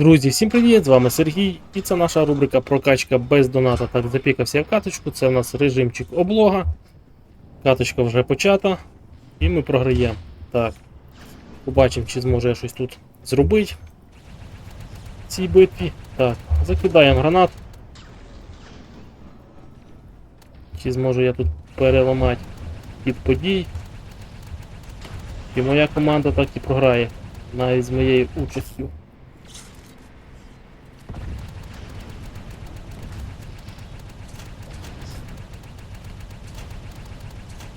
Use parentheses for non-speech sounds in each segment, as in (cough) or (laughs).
Друзі, всім привіт! З вами Сергій, і це наша рубрика Прокачка без доната. Так, запікався в каточку. Це у нас режимчик облога. Каточка вже почата. І ми програємо. Так. Побачимо, чи зможу я щось тут зробити в цій битві. Так, закидаємо гранат. Чи зможу я тут переламати хід подій. І моя команда так і програє. Навіть з моєю участю.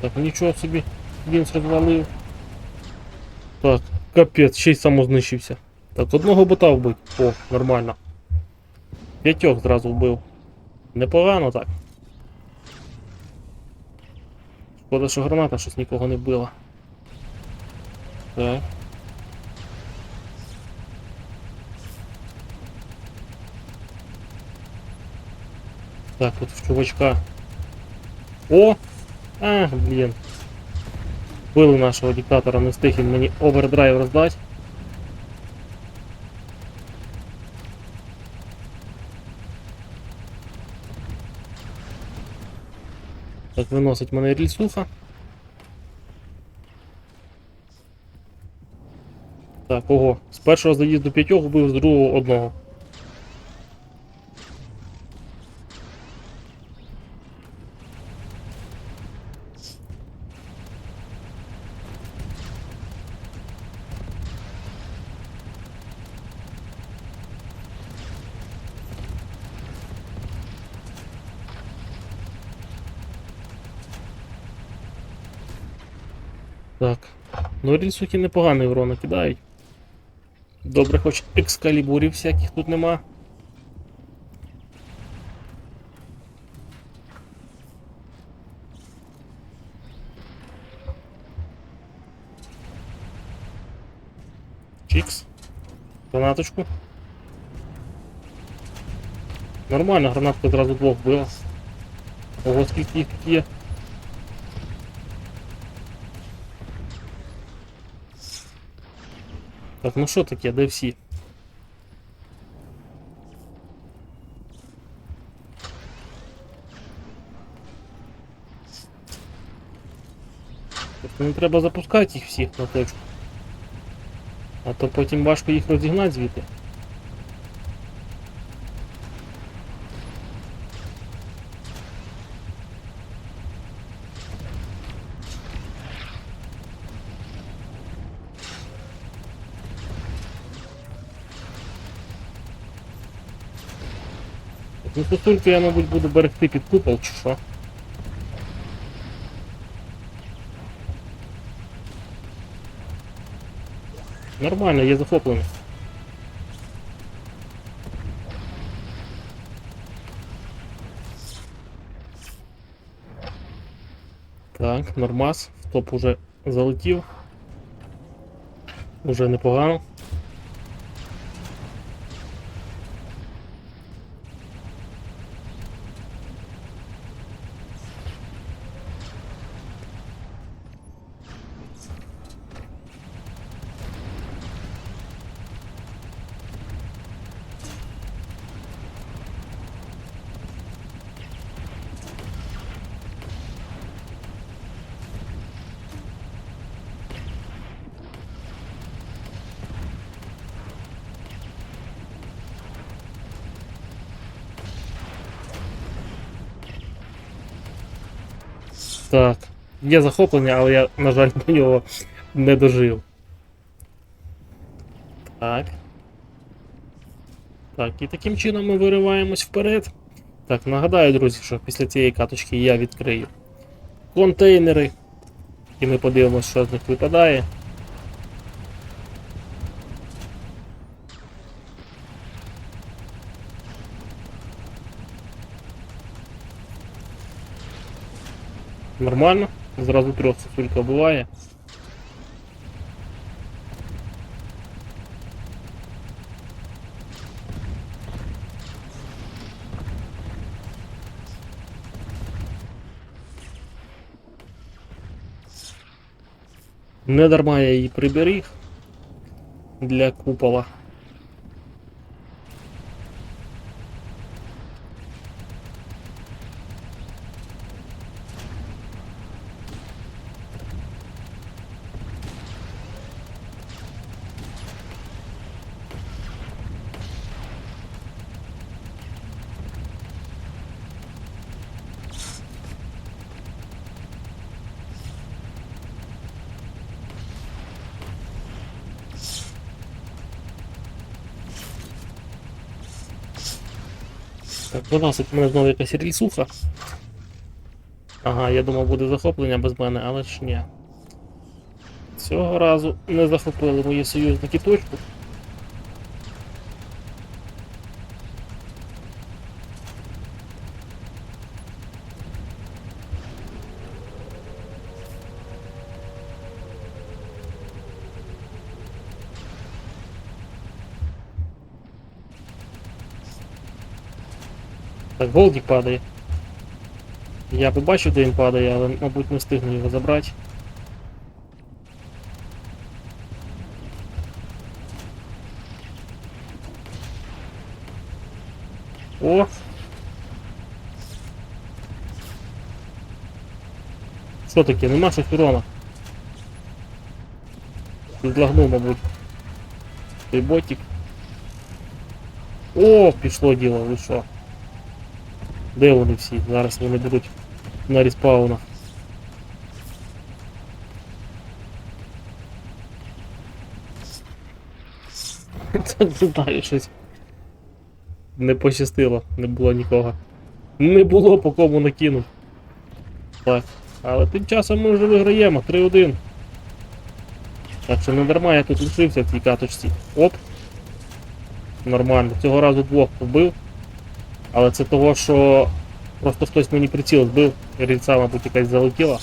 Так, нічого собі він розвалив. Так, капець, ще й самознищився. Так, одного бота вбить. О, нормально. П'ятьох зразу вбив. Непогано так. Шкода, що граната щось нікого не вбила. Так. Так, от в чувачка. О! А, блін. Били нашого диктатора, не встиг він мені овердрайв роздать. Так, виносить мене рільсуха. Так, ого. З першого заїзду п'ятьох вбив, з другого одного. Так. Ну, рільсухи непоганий урон накидають. Добре, хоч екскалібурів всяких тут нема. Чікс. Гранаточку. Нормально, гранатка одразу двох вбила. Ого, скільки їх тут є. Так, ну що таке, де всі? Тобто не треба запускати їх всіх на точку. А то потім важко їх розігнати звідти. Ну сосульку я, мабуть, буду берегти під купол чи що. Нормально, є захоплений. Так, нормас, топ уже залетів. Уже непогано. Так. Є захоплення, але я, на жаль, до нього не дожив. Так. Так, і таким чином ми вириваємось вперед. Так, нагадаю, друзі, що після цієї каточки я відкрию контейнери. І ми подивимося, що з них випадає. Нормально. Зразу трьох сосулька буває. Не дарма я її приберіг для купола. Так, виносить мене знову якась рельсуха. Ага, я думав буде захоплення без мене, але ж ні. Цього разу не захопили мої союзники точку. Так, голдік падає. Я побачив, де він падає, але, мабуть, не встигну його забрати. О! Що таке? Нема щось урона. Підлагнув, мабуть. Той ботик. О, пішло діло, ви що? Де вони всі? Зараз вони будуть на респаунах. (laughs) Не знаю щось. Не пощастило, не було нікого. Не було по кому накинув. Але тим часом ми вже виграємо 3-1. Так що не дарма я тут лишився в цій каточці. Оп. Нормально. Цього разу двох вбив. Але це того, що просто хтось мені приціл збив, рільця, мабуть, якась залетіла.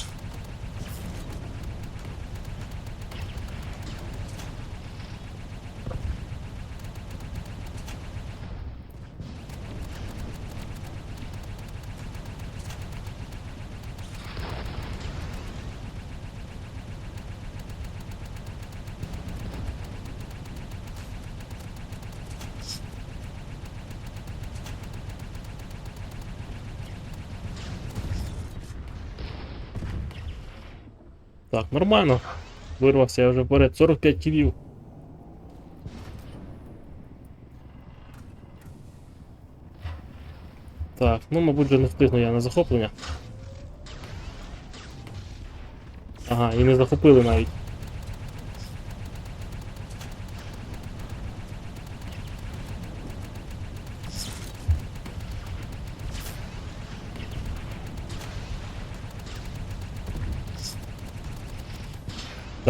Так, нормально. Вирвався я вже вперед. 45 кілів. Так, ну мабуть вже не встигну я на захоплення. Ага, і не захопили навіть.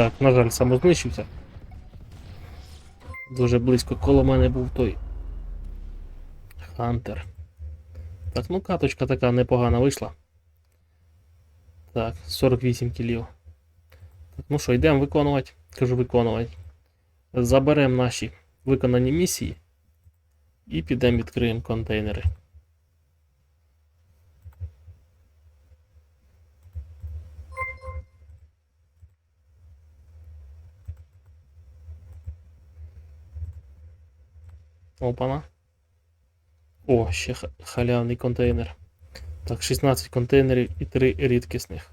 Так, на жаль, самознищився. Дуже близько коло мене був той Хантер. Так, ну каточка така непогана вийшла. Так, 48 кілів. Так, ну що, йдемо виконувати. Кажу виконувати. Заберемо наші виконані місії і підемо відкриємо контейнери. Опана. О, ще халявний контейнер. Так, 16 контейнерів і 3 рідкісних.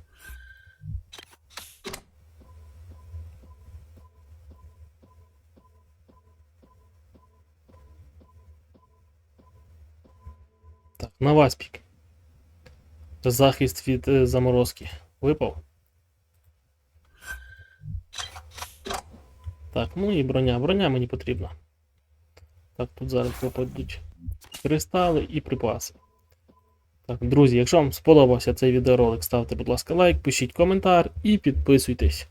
Так, на васпік. Захист від е, заморозки. Випав. Так, ну і броня. Броня мені потрібна. Так, тут зараз попадуть кристали і припаси. Так, друзі, якщо вам сподобався цей відеоролик, ставте, будь ласка, лайк, пишіть коментар і підписуйтесь.